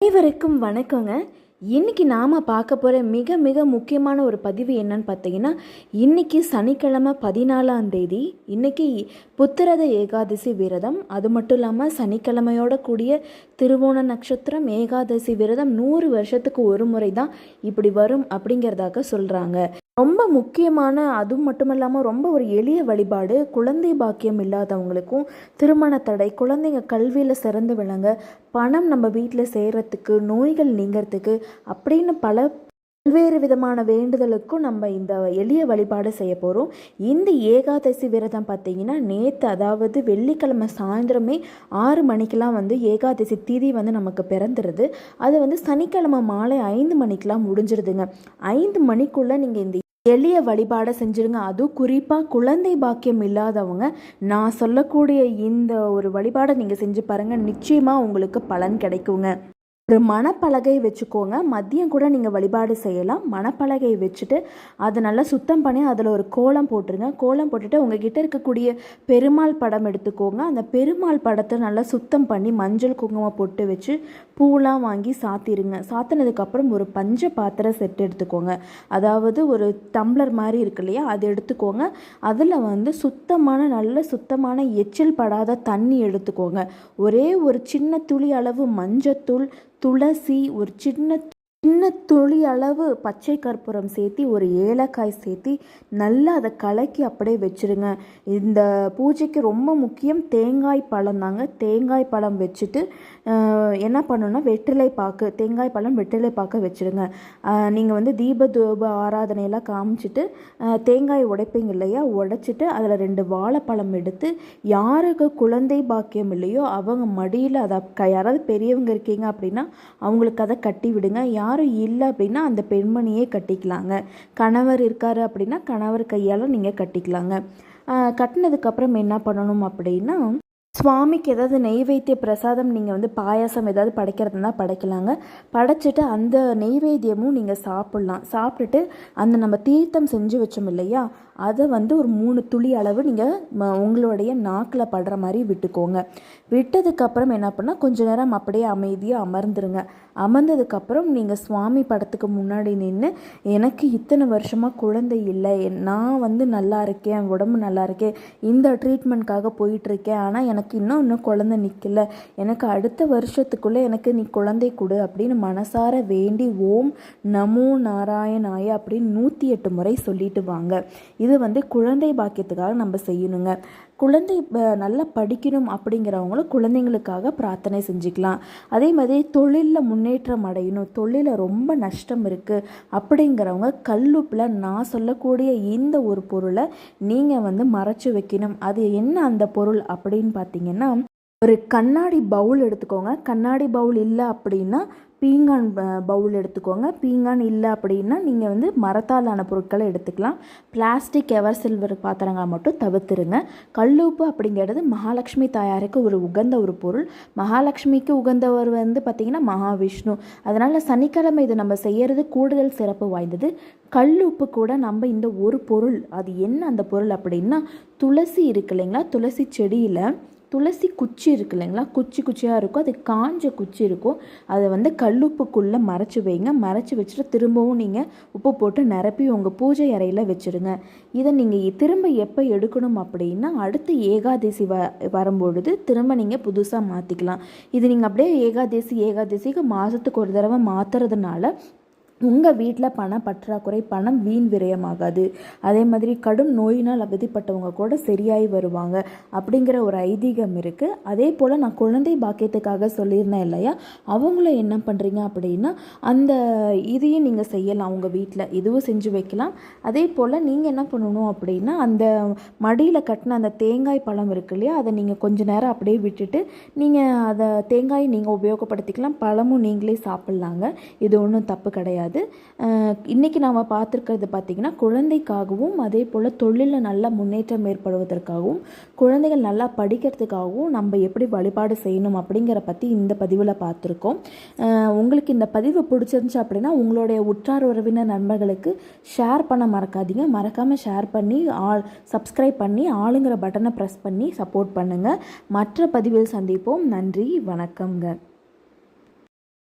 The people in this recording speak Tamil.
அனைவருக்கும் வணக்கங்க. இன்னைக்கு நாம் பார்க்க போகிற மிக மிக முக்கியமான ஒரு பதிவு என்னன்னு பார்த்தீங்கன்னா இன்றைக்கி சனிக்கிழமை பதினாலாம் தேதி இன்றைக்கி புத்திரத ஏகாதசி விரதம். அது மட்டும் இல்லாமல் சனிக்கிழமையோட கூடிய திருவோண நட்சத்திரம் ஏகாதசி விரதம் நூறு வருஷத்துக்கு ஒரு முறை தான் இப்படி வரும் அப்படிங்கிறதாக சொல்கிறாங்க ரொம்ப முக்கியமான அதுவும் மட்டும் இல்லாமல் ரொம்ப ஒரு எளிய வழிபாடு குழந்தை பாக்கியம் இல்லாதவங்களுக்கும் திருமண தடை குழந்தைங்க கல்வியில் சிறந்து விளங்க பணம் நம்ம வீட்டில் சேர்கிறதுக்கு நோய்கள் நீங்கிறதுக்கு அப்படின்னு பல பல்வேறு விதமான வேண்டுதலுக்கும் நம்ம இந்த எளிய வழிபாடு செய்ய போகிறோம் இந்த ஏகாதசி விரதம் பார்த்திங்கன்னா நேற்று அதாவது வெள்ளிக்கிழமை சாயந்தரமே ஆறு மணிக்கெலாம் வந்து ஏகாதசி திதி வந்து நமக்கு பிறந்துடுது அது வந்து சனிக்கிழமை மாலை ஐந்து மணிக்கெலாம் முடிஞ்சிருதுங்க. ஐந்து மணிக்குள்ளே நீங்கள் இந்த எளிய வழிபாடை செஞ்சுருங்க. அதுவும் குறிப்பாக குழந்தை பாக்கியம் இல்லாதவங்க நான் சொல்லக்கூடிய இந்த ஒரு வழிபாடை நீங்கள் செஞ்சு பாருங்கள் நிச்சயமாக உங்களுக்கு பலன் கிடைக்குங்க. ஒரு மணப்பலகை வச்சுக்கோங்க. மதியம் கூட நீங்கள் வழிபாடு செய்யலாம். மணப்பலகை வச்சுட்டு அதை நல்லா சுத்தம் பண்ணி அதில் ஒரு கோலம் போட்டுருங்க. கோலம் போட்டுட்டு உங்ககிட்ட இருக்கக்கூடிய பெருமாள் படம் எடுத்துக்கோங்க. அந்த பெருமாள் படத்தை நல்லா சுத்தம் பண்ணி மஞ்சள் குங்குமம் போட்டு வச்சு பூலாம் வாங்கி சாத்திருங்க. சாத்தினதுக்கப்புறம் ஒரு பஞ்ச பாத்திர செட் எடுத்துக்கோங்க. அதாவது ஒரு டம்ளர் மாதிரி இருக்கு இல்லையா? அது எடுத்துக்கோங்க. அதில் வந்து சுத்தமான நல்ல சுத்தமான எச்சில் படாத தண்ணி எடுத்துக்கோங்க. ஒரே ஒரு சின்ன துளி அளவு மஞ்சத்தூள் துளசி ஒரு சின்ன சின்ன துளி அளவு பச்சை கற்பூரம் சேர்த்தி ஒரு ஏலக்காய் சேர்த்து நல்லா அதை கலக்கி அப்படியே வச்சுருங்க. இந்த பூஜைக்கு ரொம்ப முக்கியம் தேங்காய் பழம் தாங்க. தேங்காய் பழம் வச்சுட்டு என்ன பண்ணணும்னா வெற்றிலை பாக்கு தேங்காய் பழம் வெற்றிலை பாக்கு வச்சுருங்க. நீங்கள் வந்து தீப தூப ஆராதனையெல்லாம் காமிச்சிட்டு தேங்காய் உடைப்பீங்க இல்லையா? உடைச்சிட்டு அதில் ரெண்டு வாழைப்பழம் எடுத்து யாருக்கு குழந்தை பாக்கியம் இல்லையோ அவங்க மடியில் அதை யாராவது பெரியவங்க இருக்கீங்க அப்படின்னா அவங்களுக்கு அதை கட்டி விடுங்க. யாரும் இல்லை அப்படின்னா அந்த பெண்மணியே கட்டிக்கலாங்க. கணவர் இருக்கார் அப்படின்னா கணவர் கையால் நீங்கள் கட்டிக்கலாங்க. கட்டினதுக்கப்புறம் என்ன பண்ணணும் அப்படின்னா சுவாமிக்கு ஏதாவது நெய்வேத்திய பிரசாதம் நீங்கள் வந்து பாயாசம் ஏதாவது படைக்கிறதுனா படைக்கலாங்க. படைச்சிட்டு அந்த நெய்வேத்தியமும் நீங்கள் சாப்பிட்லாம். சாப்பிட்டுட்டு அந்த நம்ம தீர்த்தம் செஞ்சு வச்சோம் இல்லையா அதை வந்து ஒரு மூணு துளி அளவு நீங்கள் உங்களுடைய நாக்கில் படுற மாதிரி விட்டுக்கோங்க. விட்டதுக்கப்புறம் என்ன பண்ணால் கொஞ்ச நேரம் அப்படியே அமைதியாக அமர்ந்துருங்க. அமர்ந்ததுக்கப்புறம் நீங்கள் சுவாமி படத்துக்கு முன்னாடி நின்று எனக்கு இத்தனை வருஷமாக குழந்தை இல்லை. நான் வந்து நல்லா இருக்கேன். உடம்பு நல்லா இருக்கேன் இந்த ட்ரீட்மெண்ட்காக போயிட்டுருக்கேன். ஆனால் எனக்கு இன்னும் இன்னும் குழந்தை நிற்கல எனக்கு அடுத்த வருஷத்துக்குள்ளே எனக்கு நீ குழந்தை கொடு அப்படின்னு மனசார வேண்டி ஓம் நமோ நாராயணாய அப்படின்னு நூற்றி எட்டு முறை சொல்லிட்டு வாங்க. இது இது வந்து குழந்தை பாக்கியத்துக்காக நம்ம செய்யணுங்க. குழந்தை நல்லா படிக்கணும் அப்படிங்கிறவங்களும் குழந்தைங்களுக்காக பிரார்த்தனை செஞ்சுக்கலாம். அதே மாதிரி தொழிலில் முன்னேற்றம் அடையணும் தொழிலில் ரொம்ப நஷ்டம் இருக்குது அப்படிங்கிறவங்க கல்லுப்பில் நான் சொல்லக்கூடிய இந்த ஒரு பொருளை நீங்கள் வந்து மறைச்சி வைக்கணும். அது என்ன அந்த பொருள் அப்படின்னு பார்த்தீங்கன்னா ஒரு கண்ணாடி பவுல் எடுத்துக்கோங்க. கண்ணாடி பவுல் இல்லை அப்படின்னா பீங்கான் பவுல் எடுத்துக்கோங்க. பீங்கான் இல்லை அப்படின்னா நீங்கள் வந்து மரத்தாலான பொருட்களை எடுத்துக்கலாம். பிளாஸ்டிக் எவர் சில்வர் பாத்திரங்களை மட்டும் தவிர்த்துருங்க. கல்லுப்பு அப்படிங்கிறது மகாலட்சுமி தாயாருக்கு ஒரு உகந்த ஒரு பொருள். மகாலட்சுமிக்கு உகந்தவர் வந்து பார்த்திங்கன்னா மகாவிஷ்ணு. அதனால் சனிக்கிழமை இது நம்ம செய்கிறது கூடுதல் சிறப்பு வாய்ந்தது. கல்லுப்பு கூட நம்ம இந்த ஒரு பொருள். அது என்ன அந்த பொருள் அப்படின்னா துளசி இருக்கு இல்லைங்களா? துளசி செடியில் துளசி குச்சி இருக்கு இல்லைங்களா? குச்சி குச்சியாக இருக்கும். அது காஞ்ச குச்சி இருக்கும். அதை வந்து கல்லுப்புக்குள்ளே மறைச்சி வைங்க. மறைச்சி வச்சுட்டு திரும்பவும் நீங்கள் உப்பு போட்டு நிரப்பி உங்கள் பூஜை அறையில் வச்சுருங்க. இதை நீங்கள் திரும்ப எப்போ எடுக்கணும் அப்படின்னா அடுத்து ஏகாதசி வ வரும்பொழுது திரும்ப நீங்கள் புதுசாக மாற்றிக்கலாம் இது நீங்கள் அப்படியே ஏகாதசி ஏகாதசிக்கு மாதத்துக்கு ஒரு தடவை மாற்றுறதுனால உங்கள் வீட்டில் பண பற்றாக்குறை பணம் வீண் விரயமாகாது. அதே மாதிரி கடும் நோயினால் அவதிப்பட்டவங்க கூட சரியாகி வருவாங்க அப்படிங்கிற ஒரு ஐதீகம் இருக்குது அதே போல் நான் குழந்தை பாக்கியத்துக்காக சொல்லியிருந்தேன் இல்லையா? அவங்களும் என்ன பண்ணுறீங்க அப்படின்னா அந்த இதையும் நீங்கள் செய்யலாம் உங்கள் வீட்டில் இதுவும் செஞ்சு வைக்கலாம். அதே போல் நீங்கள் என்ன பண்ணணும் அப்படின்னா அந்த மடியில் கட்டின அந்த தேங்காய் பழம் இருக்கு இல்லையா? அதை நீங்கள் கொஞ்ச நேரம் அப்படியே விட்டுட்டு நீங்கள் அதை தேங்காயை நீங்கள் உபயோகப்படுத்திக்கலாம். பழமும் நீங்களே சாப்பிட்லாங்க. இது ஒன்றும் தப்பு கிடையாது. கிடையாது. இன்றைக்கி நாம் பார்த்துருக்கிறது பார்த்திங்கன்னா குழந்தைக்காகவும் அதே போல் தொழிலில் நல்லா முன்னேற்றம் ஏற்படுவதற்காகவும் குழந்தைகள் நல்லா படிக்கிறதுக்காகவும் நம்ம எப்படி வழிபாடு செய்யணும் அப்படிங்கிற பற்றி இந்த பதிவில் பார்த்துருக்கோம். உங்களுக்கு இந்த பதிவு பிடிச்சிருந்துச்சு அப்படின்னா உங்களுடைய உற்றார் உறவினர் நண்பர்களுக்கு ஷேர் பண்ண மறக்காதீங்க. மறக்காமல் ஷேர் பண்ணி ஆள் சப்ஸ்கிரைப் பண்ணி ஆளுங்கிற பட்டனை ப்ரெஸ் பண்ணி சப்போர்ட் பண்ணுங்கள் மற்ற பதிவில் சந்திப்போம். நன்றி வணக்கங்க